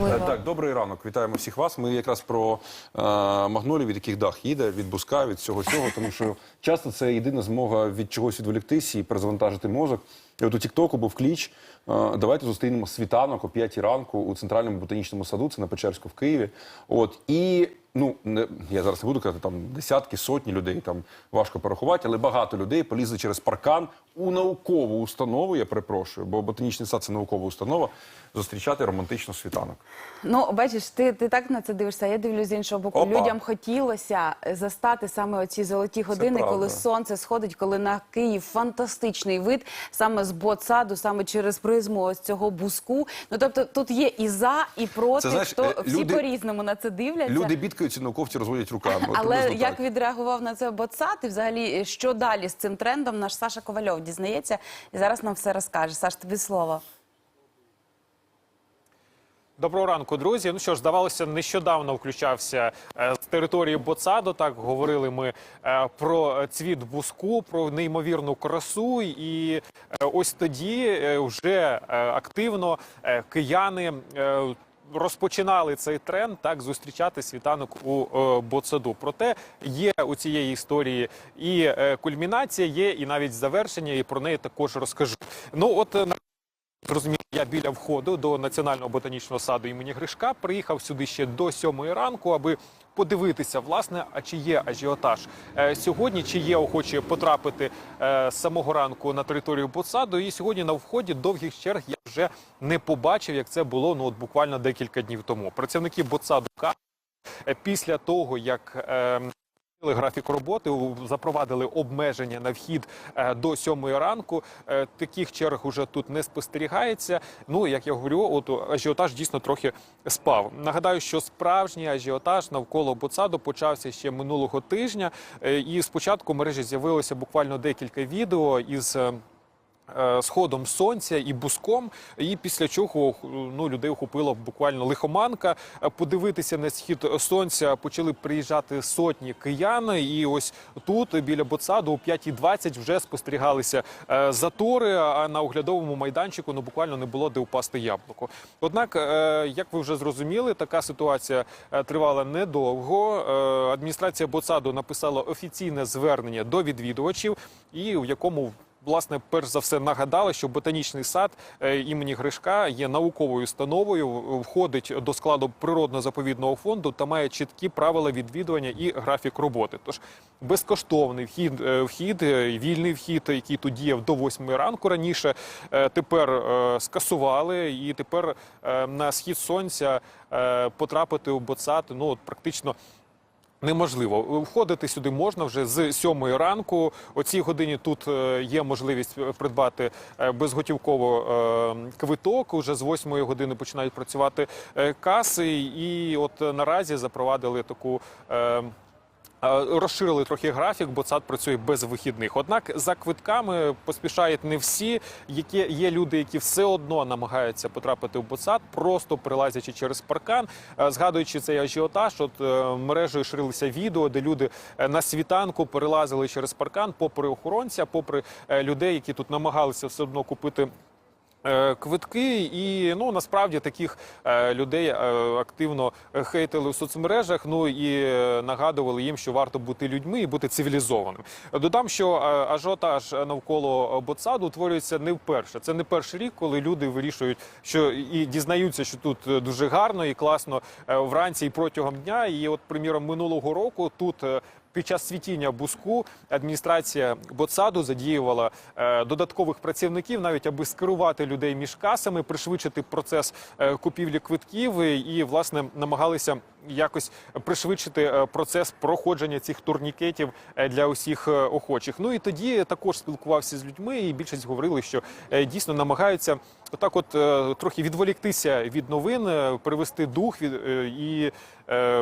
Можливо. Е, Так, добрий ранок. Вітаємо всіх вас. Ми якраз про е, магнолі, від яких дах їде, від буска, від всього цього, тому що часто це єдина змога від чогось відволіктись і перезавантажити мозок. І от у Тіктоку був кліч. е, давайте зустрінемо світанок о 5 ранку у центральному ботанічному саду, це на Печерську в Києві. От і ну не я зараз не буду казати там десятки, сотні людей. Там важко порахувати, але багато людей полізли через паркан у наукову установу. Я перепрошую, бо ботанічний сад це наукова установа. Зустрічати романтично світанок. Ну, бачиш, ти, ти так на це дивишся. Я дивлюсь з іншого боку. Опа. Людям хотілося застати саме оці золоті години, коли сонце сходить, коли на Київ фантастичний вид, саме з ботсаду, саме через призму ось цього буску. Ну тобто тут є і за, і проти. Це, знаєш, Хто е, всі по-різному на це дивляться. Люди бідкаються, науковці розводять руками. Але як так. відреагував на це Ботсад, і взагалі що далі з цим трендом, наш Саша Ковальов дізнається і зараз нам все розкаже. Саш, тобі слово. Доброго ранку, друзі. Ну що ж, здавалося, нещодавно включався е, з території Боцаду. Так говорили ми е, про цвіт буску, про неймовірну красу. І е, ось тоді е, вже е, активно е, кияни. е, Розпочинали цей тренд так зустрічати світанок у е, Боцаду. Проте є у цієї історії і е, кульмінація, є і навіть завершення, і про неї також розкажу. Ну от е, на Зрозуміло, я біля входу до національного ботанічного саду імені Гришка приїхав сюди ще до сьомої ранку, аби подивитися, власне, а чи є ажіотаж е, сьогодні, чи є охочі потрапити е, з самого ранку на територію ботсаду. І сьогодні на вході довгих черг я вже не побачив, як це було ну от буквально декілька днів тому. Працівники ботсаду кажуть, е, після того як. е, Графік роботи запровадили обмеження на вхід е, до сьомої ранку. Е, Таких черг уже тут не спостерігається. Ну як я говорю, от ажіотаж дійсно трохи спав. Нагадаю, що справжній ажіотаж навколо Боцаду почався ще минулого тижня. Е, І спочатку в мережі з'явилося буквально декілька відео із. Е, е, Сходом сонця і буском, і після чого ну людей охопила буквально лихоманка. Е, Подивитися на схід сонця почали приїжджати сотні киян. І ось тут біля Боцаду о 5.20 вже спостерігалися е, затори. А на оглядовому майданчику ну буквально не було де упасти яблуко. Однак, е, як ви вже зрозуміли, така ситуація е, тривала недовго. Е, Адміністрація Боцаду написала офіційне звернення до відвідувачів, і в якому Власне, перш за все нагадали, що ботанічний сад е, імені Гришка є науковою установою, входить до складу природно-заповідного фонду та має чіткі правила відвідування і графік роботи. Тож безкоштовний вхід, е, вхід, е, вільний вхід, який тут діяв до 8 ранку раніше, тепер скасували, і тепер на схід сонця потрапити у Боцат, ну от практично. Неможливо входити сюди можна вже з сьомої ранку. О цій годині тут е, є можливість е, придбати е, безготівково квиток. Уже з восьмої години починають працювати каси, і от наразі запровадили таку. Розширили трохи графік, бо сад працює без вихідних. Однак за квитками поспішають не всі. Які є люди, які все одно намагаються потрапити в ботсад, просто прилазячи через паркан, Е, згадуючи цей ажіотаж, от е, мережею ширилися відео, де люди е, на світанку перелазили через паркан, попри охоронця, попри людей, які тут намагалися все одно купити. Е, Квитки, і ну насправді таких е, людей е, активно хейтили в соцмережах. Ну і нагадували їм, що варто бути людьми і бути цивілізованим. Додам, що ажіотаж навколо Боцаду утворюється не вперше. Це не перший рік, коли люди вирішують, що і дізнаються, що тут дуже гарно і класно вранці і протягом дня. І от, приміром, минулого року тут. Під час світіння буску адміністрація Боцаду задіювала е, додаткових працівників, навіть аби скерувати людей між касами, пришвидшити процес е, купівлі квитків і, власне намагалися якось пришвидшити е, процес проходження цих турнікетів е, для усіх е, охочих. Ну і тоді також спілкувався з людьми, і більшість говорили, що дійсно намагаються отак, от трохи відволіктися від новин, привести дух від і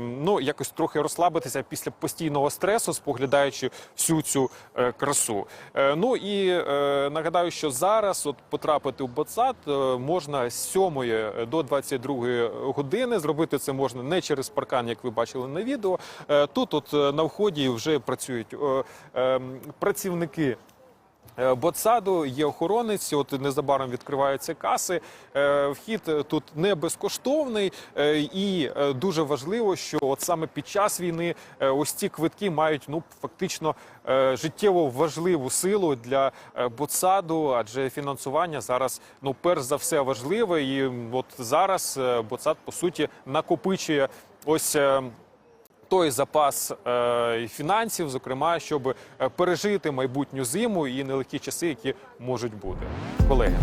ну якось трохи розслабитися після постійного стресу, споглядаючи всю цю красу. Ну і нагадаю, що зараз от потрапити в е, можна з 7 до 22 години. Зробити це можна не через паркан, як ви бачили на відео. Е, тут, от е, на вході, вже працюють е, е, працівники. Е, Ботсаду є охоронець. От незабаром відкриваються каси. Вхід тут не безкоштовний, і дуже важливо, що от саме під час війни ось ці квитки мають ну фактично життєво важливу силу для Ботсаду, адже фінансування зараз ну перш за все важливе. І от зараз Ботсад по суті накопичує ось. е, той запас е, фінансів, зокрема, щоб е, пережити майбутню зиму і нелегкі часи, які можуть бути. Колеги,